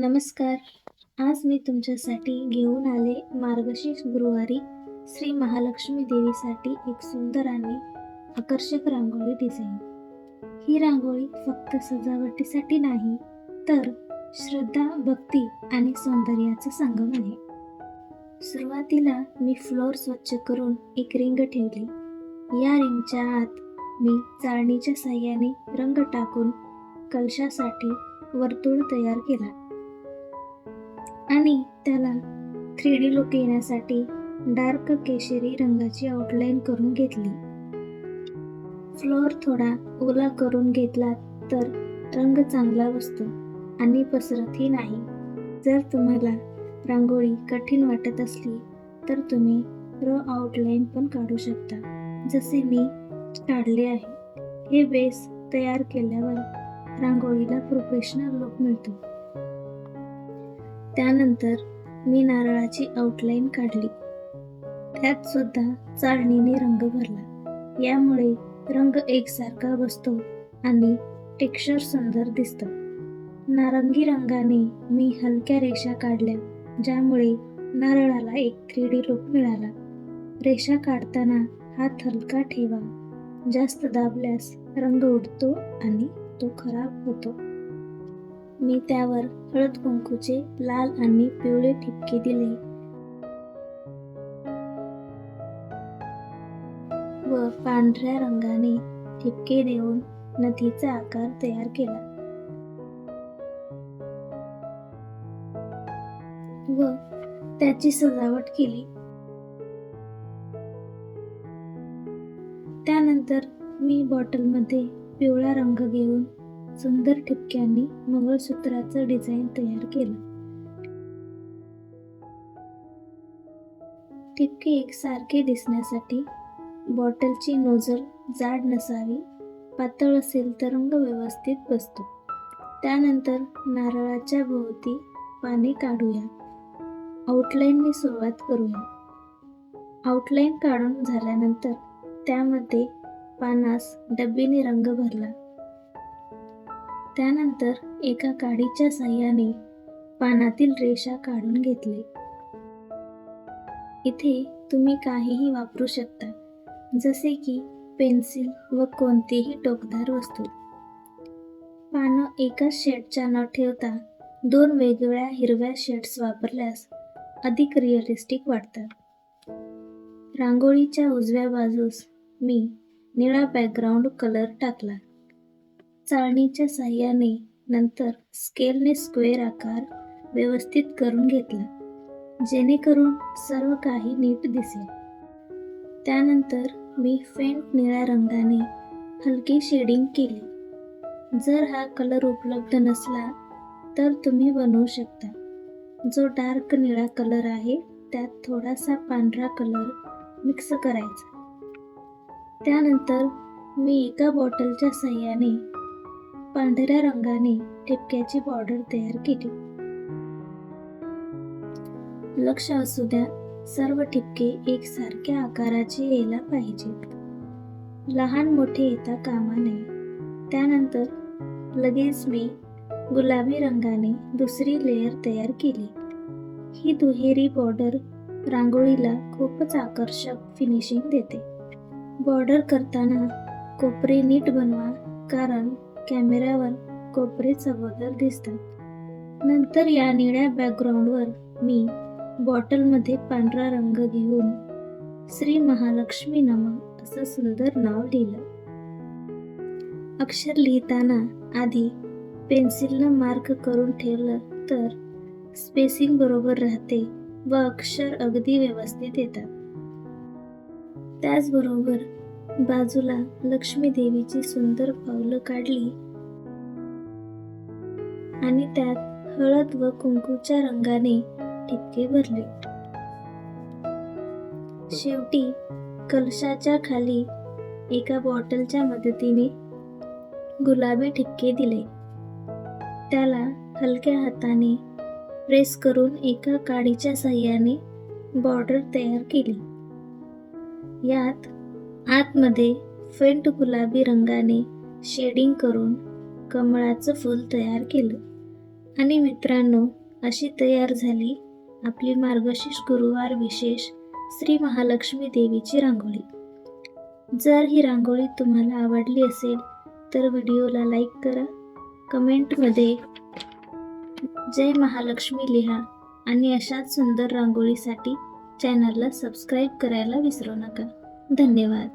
नमस्कार. आज मी तुमच्यासाठी घेऊन आले मार्गशीर्ष गुरुवारी श्री महालक्ष्मी देवीसाठी एक सुंदर आणि आकर्षक रांगोळी डिझाईन ही रांगोळी फक्त सजावटीसाठी नाही तर श्रद्धा भक्ती आणि सौंदर्याचा संगम आहे. सुरुवातीला मी फ्लोअर स्वच्छ करून एक रिंग ठेवली. या रिंगच्या आत मी चाळणीच्या साह्याने रंग टाकून कलशासाठी वर्तुळ तयार केला. आणि त्याला थ्री डी लुक येण्यासाठी डार्क केशरी रंगाची आउटलाईन करून घेतली. फ्लोअर थोडा ओला करून घेतला तर रंग चांगला बसतो आणि पसरतही नाही. जर तुम्हाला रांगोळी कठीण वाटत असली तर तुम्ही र आउटलाईन पण काढू शकता. जसे मी काढले आहे. हे बेस तयार केल्यावर रांगोळीला प्रोफेशनल लुक मिळतो. त्यानंतर मी नारळाची आउटलाईन काढली. त्यात सुद्धा चाळणीने रंग भरला. यामुळे रंग एकसारखा बसतो आणि टेक्स्चर सुंदर दिसतं. नारंगी रंगाने मी हलक्या रेषा काढल्या ज्यामुळे नारळाला एक थ्री डी लुक मिळाला. रेषा काढताना हात हलका ठेवा. जास्त दाबल्यास रंग उडतो आणि तो खराब होतो. मी त्यावर हळद कुंकूचे लाल आणि पिवळे ठिपके दिले. व पांढऱ्या रंगाने ठिपके देऊन नदीचा आकार तयार केला. व त्याची सजावट केली. त्यानंतर मी बॉटलमध्ये पिवळा रंग घेऊन सुंदर ठिपक्यांनी मंगळसूत्राचं डिझाईन तयार केलं. ठिपके एकसारखे दिसण्यासाठी बॉटलची नोजल जाड नसावी पातळ असेल तर रंग व्यवस्थित बसतो. त्यानंतर नारळाच्या भोवती पाने काढूया. आउटलाईनने सुरुवात करूया. आउटलाईन काढून झाल्यानंतर त्यामध्ये पानास डब्बीने रंग भरला. त्यानंतर एका काडीच्या साह्याने पानातील रेषा काढून घेतले. इथे तुम्ही काहीही वापरू शकता जसे की पेन्सिल व कोणतीही टोकदार वस्तू. पानं एकाच शेडच्या न ठेवता दोन वेगवेगळ्या हिरव्या शेड्स वापरल्यास अधिक रिअलिस्टिक वाटतात. रांगोळीच्या उजव्या बाजूस मी निळा बॅकग्राऊंड कलर टाकला. चाळणीच्या साह्याने नंतर स्केलने स्क्वेअर आकार व्यवस्थित करून घेतला. जेणेकरून सर्व काही नीट दिसेल. त्यानंतर मी फेंट निळ्या रंगाने हलकी शेडिंग केली. जर हा कलर उपलब्ध नसला तर तुम्ही बनवू शकता. जो डार्क निळा कलर आहे त्यात थोडासा पांढरा कलर मिक्स करायचा. त्यानंतर मी एका बॉटलच्या सहाय्याने पांढऱ्या रंगाने ठिपक्याची बॉर्डर तयार केली. लक्ष असू द्या सर्व ठिपके एकसारख्या आकाराचे यायला पाहिजेत लहान मोठे येता कामा नये. त्यानंतर लगेच मी गुलाबी रंगाने दुसरी लेअर तयार केली. ही दुहेरी बॉर्डर रांगोळीला खूपच आकर्षक फिनिशिंग देते. बॉर्डर करताना कोपरे नीट बनवा कारण कॅमेऱ्यावर कोपरे अगोदर दिसतात. नंतर या निळ्या बॅकग्राऊंडवर मी बॉटलमध्ये पांढरा रंग घेऊन श्री महालक्ष्मी नमा असं सुंदर नाव लिहिलं. अक्षर लिहिताना आधी पेन्सिलनं मार्क करून ठेवलं तर स्पेसिंग बरोबर राहते व अक्षर अगदी व्यवस्थित येतात. त्याचबरोबर बाजूला लक्ष्मी देवीची सुंदर पावलं काढली. आणि त्यात हळद व कुंकूच्या रंगाने ठिपके भरले. शेवटी कलशाच्या खाली एका बॉटलच्या मदतीने गुलाबी ठिपके दिले. त्याला हलक्या हाताने प्रेस करून एका काडीच्या साह्याने बॉर्डर तयार केली. यात आतमध्ये फेंट गुलाबी रंगाने शेडिंग करून कमळाचं फूल तयार केलं. आणि मित्रांनो अशी तयार झाली आपली मार्गशीर्ष गुरुवार विशेष श्री महालक्ष्मी देवीची रांगोळी. जर ही रांगोळी तुम्हाला आवडली असेल तर व्हिडिओला लाईक करा कमेंटमध्ये जय महालक्ष्मी लिहा आणि अशाच सुंदर रांगोळीसाठी चॅनलला सबस्क्राईब करायला विसरू नका. धन्यवाद.